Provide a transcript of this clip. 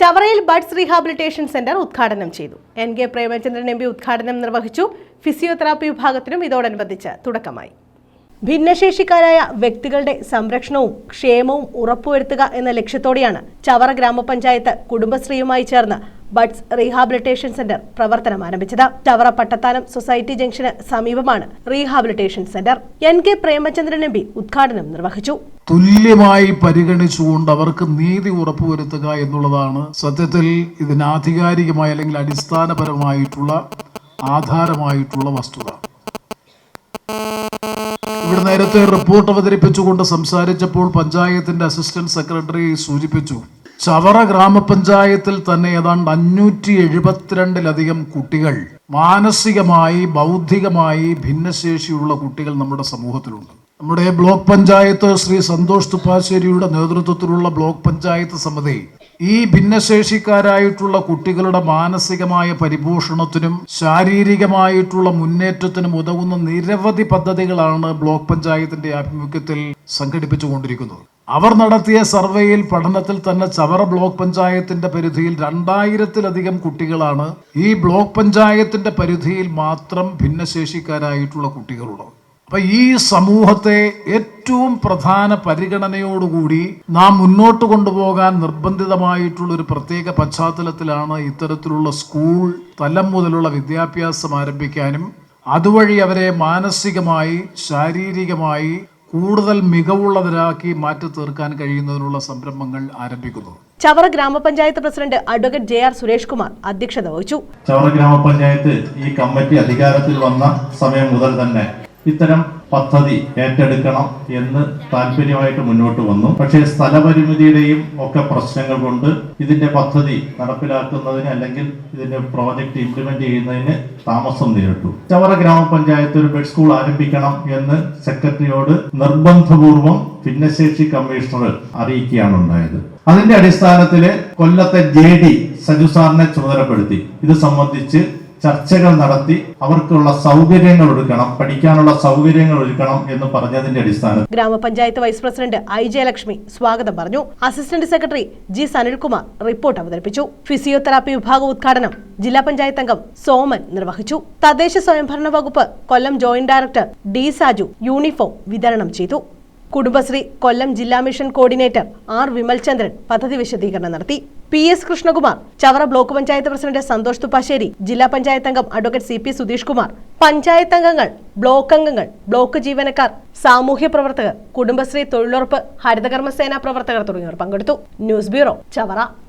ചവറയിൽ buds rehabilitation centre ഉദ്ഘാടനം ചെയ്തു. N K Premachandran M P ഉദ്ഘാടനം നിർവഹിച്ചു. ഫിസിയോതെറാപ്പി വിഭാഗത്തിനും ഇതോടനുബന്ധിച്ച് തുടക്കമായി. ഭിന്നശേഷിക്കാരായ വ്യക്തികളുടെ സംരക്ഷണവും ക്ഷേമവും ഉറപ്പുവരുത്തുക എന്ന ലക്ഷ്യത്തോടെയാണ് ചവറ ഗ്രാമപഞ്ചായത്ത് കുടുംബശ്രീയുമായി ചേർന്ന് ബഡ്സ് റീഹാബിലിറ്റേഷൻ സെന്റർ പ്രവർത്തനം ആരംഭിച്ചത്. ചവറ പട്ടത്താനം സൊസൈറ്റി ജംഗ്ഷന് സമീപമാണ് rehabilitation centre. N K Premachandran M P ഉദ്ഘാടനം നിർവഹിച്ചു. തുല്യമായി പരിഗണിച്ചുകൊണ്ട് അവർക്ക് നീതി ഉറപ്പുവരുത്തുക എന്നുള്ളതാണ് സത്യത്തിൽ ഇതിന് ആധികാരികമായ അല്ലെങ്കിൽ അടിസ്ഥാനപരമായിട്ടുള്ള ആധാരമായിട്ടുള്ള വസ്തുത. ഇവിടെ നേരത്തെ റിപ്പോർട്ട് അവതരിപ്പിച്ചുകൊണ്ട് സംസാരിച്ചപ്പോൾ പഞ്ചായത്തിന്റെ അസിസ്റ്റന്റ് സെക്രട്ടറി സൂചിപ്പിച്ചു. ചവറ ഗ്രാമപഞ്ചായത്തിൽ തന്നെ ഏതാണ്ട് അഞ്ഞൂറ്റി എഴുപത്തിരണ്ടിലധികം കുട്ടികൾ മാനസികമായി ബൗദ്ധികമായി ഭിന്നശേഷിയുള്ള കുട്ടികൾ നമ്മുടെ സമൂഹത്തിലുണ്ട്. നമ്മുടെ ബ്ലോക്ക് പഞ്ചായത്ത് ശ്രീ സന്തോഷ് തുപ്പാശ്ശേരിയുടെ നേതൃത്വത്തിലുള്ള ബ്ലോക്ക് പഞ്ചായത്ത് സമിതി ഈ ഭിന്നശേഷിക്കാരായിട്ടുള്ള കുട്ടികളുടെ മാനസികമായ പരിപോഷണത്തിനും ശാരീരികമായിട്ടുള്ള മുന്നേറ്റത്തിനും ഉതകുന്ന നിരവധി പദ്ധതികളാണ് ബ്ലോക്ക് പഞ്ചായത്തിന്റെ ആഭിമുഖ്യത്തിൽ സംഘടിപ്പിച്ചുകൊണ്ടിരിക്കുന്നത്. അവർ നടത്തിയ സർവേയിൽ പഠനത്തിൽ തന്നെ ചവറ ബ്ലോക്ക് പഞ്ചായത്തിന്റെ പരിധിയിൽ രണ്ടായിരത്തിലധികം കുട്ടികളാണ് ഈ ബ്ലോക്ക് പഞ്ചായത്തിന്റെ പരിധിയിൽ മാത്രം ഭിന്നശേഷിക്കാരായിട്ടുള്ള കുട്ടികളുള്ളത്. അപ്പൊ ഈ സമൂഹത്തെ ഏറ്റവും പ്രധാന പരിഗണനയോടുകൂടി നാം മുന്നോട്ട് കൊണ്ടുപോകാൻ നിർബന്ധിതമായിട്ടുള്ള ഒരു പ്രത്യേക പശ്ചാത്തലത്തിലാണ് ഇത്തരത്തിലുള്ള സ്കൂൾ തലം മുതലുള്ള വിദ്യാഭ്യാസം ആരംഭിക്കാനും അതുവഴി അവരെ മാനസികമായി ശാരീരികമായി കൂടുതൽ മികവുള്ളവരാക്കി മാറ്റി തീർക്കാൻ കഴിയുന്നതിനുള്ള സംരംഭങ്ങൾ ആരംഭിക്കുന്നു. ചവറ ഗ്രാമപഞ്ചായത്ത് president advocate J R Suresh Kumar അധ്യക്ഷത വഹിച്ചു. ചവറ ഗ്രാമപഞ്ചായത്ത് ഈ കമ്മിറ്റി അധികാരത്തിൽ വന്ന സമയം മുതൽ തന്നെ ഇത്തരം പദ്ധതി ഏറ്റെടുക്കണം എന്ന് താല്പര്യമായിട്ട് മുന്നോട്ട് വന്നു. പക്ഷേ സ്ഥലപരിമിതിയുടെയും ഒക്കെ പ്രശ്നങ്ങൾ കൊണ്ട് ഇതിന്റെ പദ്ധതി നടപ്പിലാക്കുന്നതിന് അല്ലെങ്കിൽ ഇതിന്റെ പ്രോജക്റ്റ് ഇംപ്ലിമെന്റ് ചെയ്യുന്നതിന് താമസം നേരിട്ടു. ചവറ ഗ്രാമപഞ്ചായത്ത് ഒരു ബെഡ് സ്കൂൾ ആരംഭിക്കണം എന്ന് സെക്രട്ടറിയോട് നിർബന്ധപൂർവം ഭിന്നശേഷി കമ്മീഷണർ അറിയിക്കുകയാണ് ഉണ്ടായത്. അതിന്റെ അടിസ്ഥാനത്തിൽ കൊല്ലത്തെ ജെ ഡി സജു സാറിനെ ചുമതലപ്പെടുത്തി. ഇത് സംബന്ധിച്ച് ചർച്ചകൾ നടത്തി അവർക്കുള്ള സൗകര്യങ്ങൾ ഒരുക്കണം പഠിക്കാനുള്ള സൗകര്യങ്ങൾ ഒരുക്കണം എന്ന് പറഞ്ഞതിന്റെ അടിസ്ഥാനത്തിൽ. ഗ്രാമപഞ്ചായത്ത് വൈസ് പ്രസിഡന്റ് ഐ ജയലക്ഷ്മി സ്വാഗതം പറഞ്ഞു. Assistant secretary G Sanilkumar report അവതരിപ്പിച്ചു. ഫിസിയോതെറാപ്പി വിഭാഗം ഉദ്ഘാടനം ജില്ലാ പഞ്ചായത്ത് അംഗം സോമൻ നിർവഹിച്ചു. തദ്ദേശ സ്വയംഭരണ വകുപ്പ് Kollam joint director D Saju uniform വിതരണം ചെയ്തു. കുടുംബശ്രീ കൊല്ലം ജില്ലാ മിഷൻ കോർഡിനേറ്റർ ആർ വിമൽചന്ദ്രൻ പദ്ധതി വിശദീകരണം നടത്തി. P S Krishnakumar Chavara block panchayat president Santhosh Thuppassery ജില്ലാ പഞ്ചായത്ത് അംഗം advocate C P Sudheesh Kumar panchayat അംഗങ്ങൾ ബ്ലോക്ക് അംഗങ്ങൾ ബ്ലോക്ക് ജീവനക്കാർ സാമൂഹ്യ പ്രവർത്തകർ കുടുംബശ്രീ തൊഴിലുറപ്പ് ഹരിതകർമ്മസേന പ്രവർത്തകർ തുടങ്ങിയവർ പങ്കെടുത്തു. News bureau Chavara.